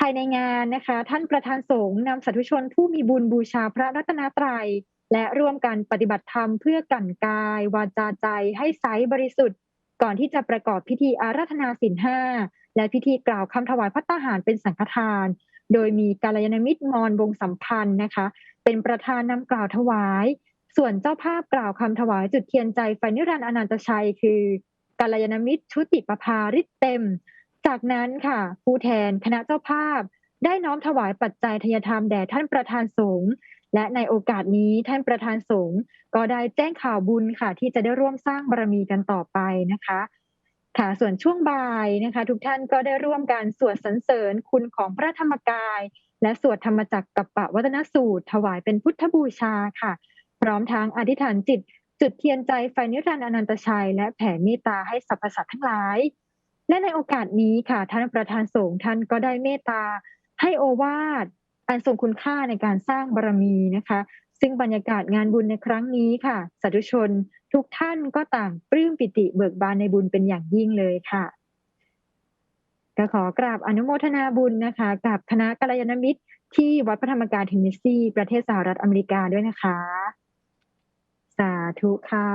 ภายในงานนะคะ ท่านประธานสงฆ์นำสาธุชนผู้มีบุญบูชาพระรัตนตรัย และร่วมกันปฏิบัติธรรมเพื่อกั่นกาย วาจาใจให้ใสบริสุทธิ์ ก่อนที่จะประกอบพิธีอาราธนาศีลห้าและพิธีกล่าวคำถวายพระตาหารเป็นสังฆทาน โดยมีกาลยานมิตรมอนวงสัมพันธ์นะคะ เป็นประธานนำกล่าวถวาย ส่วนเจ้าภาพกล่าวคำถวายจุดเทียนใจไฟนิรันดร์อนันตชัย คือกาลยานมิตรชุติประภาริเต็ม จากนั้นค่ะ ผู้แทนคณะเจ้าภาพ ได้น้อมถวายปัจจัยทยธรรมแด่ท่านประธานสงฆ์และในโอกาสนี้ท่านประธานสงฆ์ก็ได้แจ้งข่าวบุญค่ะ ที่จะได้ร่วมสร้างบารมีกันต่อไปนะคะ ค่ะส่วนช่วงบ่ายนะคะ ทุกท่านก็ได้ร่วมกันสวดสรรเสริญคุณของพระธรรมกาย และสวดธรรมจักรกับปะวัตนสูตร ถวายเป็นพุทธบูชาค่ะ พร้อมทั้งอธิษฐานจิต จุดเทียนใจไฟนิรันดร์อนันตชัย และแผ่เมตตาให้สรรพสัตว์ทั้งหลาย และในโอกาสนี้ค่ะ ท่านประธานสงฆ์ท่านก็ได้เมตตาให้โอวาทอันทรงคุณค่าในการสร้างบารมีนะคะ ซึ่งบรรยากาศงานบุญในครั้งนี้ค่ะสาธุชนทุกท่านก็ต่างปลื้มปิติเบิกบานในบุญเป็นอย่างยิ่งเลยค่ะก็ขอกราบอนุโมทนาบุญนะคะ กับคณะกัลยาณมิตร ที่วัดพระธรรมกายเทนเนสซี ประเทศสหรัฐอเมริกาด้วยนะคะ สาธุค่ะ